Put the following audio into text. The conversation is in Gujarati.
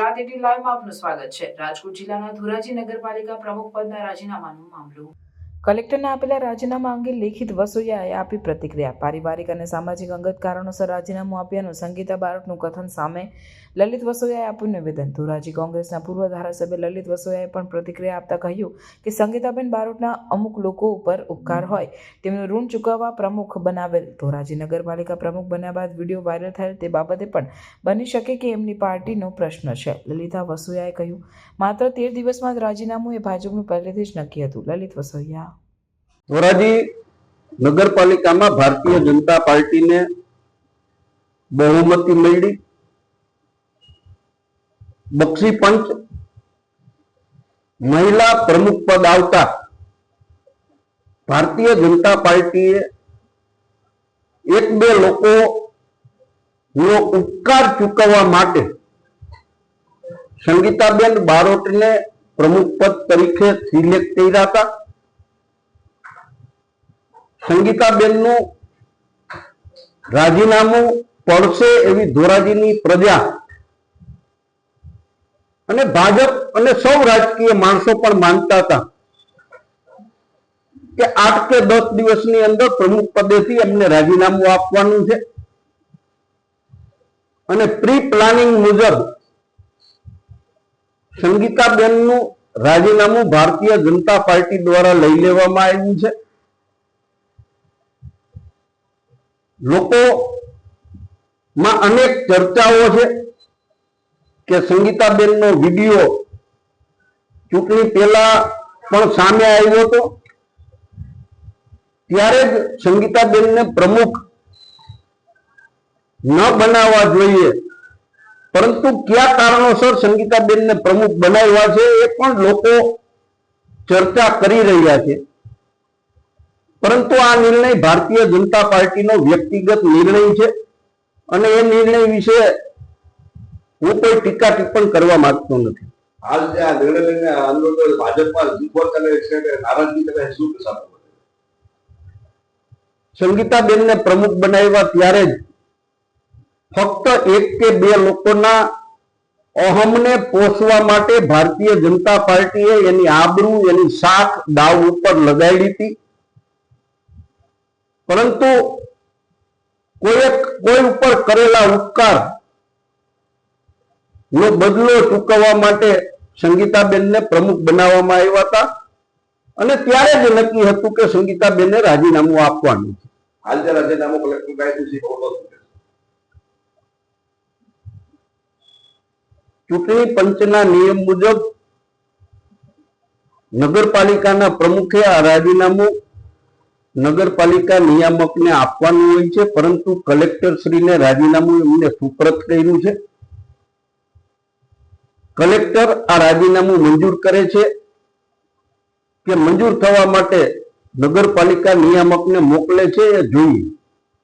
આરટીટી લાઈવમાં આપનું સ્વાગત છે. રાજકોટ જિલ્લાના ધોરાજી નગરપાલિકા પ્રમુખ પદના રાજીનામાનો મામલો. કલેક્ટરને આપેલા રાજીનામા અંગે લેખિત વસોયાએ આપી પ્રતિક્રિયા. પારિવારિક અને સામાજિક અંગત કારણોસર રાજીનામું આપ્યાનું સંગીતા બારોટનું કથન સામે લલિત વસોયાએ આપ્યું નિવેદન. ધોરાજી કોંગ્રેસના પૂર્વ ધારાસભ્ય લલિત વસોયાએ પણ પ્રતિક્રિયા આપતા કહ્યું કે સંગીતાબેન બારોટના અમુક લોકો ઉપર ઉપકાર હોય તેમનું ઋણ ચૂકવવા પ્રમુખ બનાવેલ ધોરાજી નગરપાલિકા પ્રમુખ બન્યા બાદ વીડિયો વાયરલ થયેલ તે બાબતે પણ બની શકે કે એમની પાર્ટીનો પ્રશ્ન છે. લલિતા વસોયાએ કહ્યું માત્ર તેર દિવસમાં જ રાજીનામું એ ભાજપનું પહેલેથી જ નક્કી હતું. લલિત વસોયા ધોરાજી નગરપાલિકામાં ભારતીય જનતા પાર્ટીને બહુમતી મળી. બક્ષી પંચ મહિલા પ્રમુખ પદ આવતા ભારતીય જનતા પાર્ટીએ એક બે લોકો નો ઉપકાર ચૂકવવા માટે સંગીતાબેન બારોટને પ્રમુખ પદ તરીકે સિલેક્ટ કર્યા હતા. સંગીતાબેનનું રાજીનામું પડશે એવી ધોરાજીની પ્રજા. અને ભાજપ અને સૌ રાજકીય માણસો પણ માનતા હતા કે આઠ કે દસ દિવસની અંદર પ્રમુખ પદેથી એમને રાજીનામું આપવાનું છે. અને પ્રી પ્લાનિંગ મુજબ સંગીતાબેનનું રાજીનામું ભારતીય જનતા પાર્ટી દ્વારા લઈ લેવામાં આવ્યું છે. લોકો માં અનેક ચર્ચાઓ છે કે સંગીતાબેનનો વીડિયો ચૂંટણી પહેલા પણ સામે આવ્યો હતો. ત્યારે જ સંગીતાબેનને પ્રમુખ ન બનાવવા જોઈએ, પરંતુ કયા કારણોસર સંગીતાબેનને પ્રમુખ બનાવ્યા છે એ પણ લોકો ચર્ચા કરી રહ્યા છે. પરંતુ આ નિર્ણય ભારતીય જનતા પાર્ટીનો વ્યક્તિગત નિર્ણય છે અને એ નિર્ણય વિશે હું કોઈ ટીકા ટિપ્પણ કરવા માંગતો નથી. હાલ જે આ નિર્ણય લઈને આંદોલન ભાજપમાં વિફળ કરે છે નારાજગી તમે શું સંગીતાબેનને પ્રમુખ બનાવ્યા ત્યારે જ ફક્ત એક કે બે લોકોના અહમને પોષવા માટે ભારતીય જનતા પાર્ટીએ એની આબરૂ એની શાખ દાવ ઉપર લગાડી હતી. પરંતુ કોઈ કોઈ ઉપર કરેલા ઉપકાર નો બદલો ચૂકવવા માટે સંગીતાબેનને પ્રમુખ બનાવવામાં આવ્યા હતા. અને ત્યારે જ નક્કી હતું કે સંગીતાબેનને રાજીનામું આપવાનું છે. હાલ જે રાજીનામું કલેક્ટર ચૂંટણી પંચના નિયમ મુજબ નગરપાલિકાના પ્રમુખે આ રાજીનામું નગરપાલિકા નિયામકને આપવાનું હોય છે, પરંતુ કલેક્ટર શ્રીને રાજીનામું એમને સુપ્રત કર્યું છે. કલેક્ટર આ રાજીનામું મંજૂર કરે છે કે મંજૂર થવા માટે નગરપાલિકા નિયામકને મોકલે છે એ જોઈએ.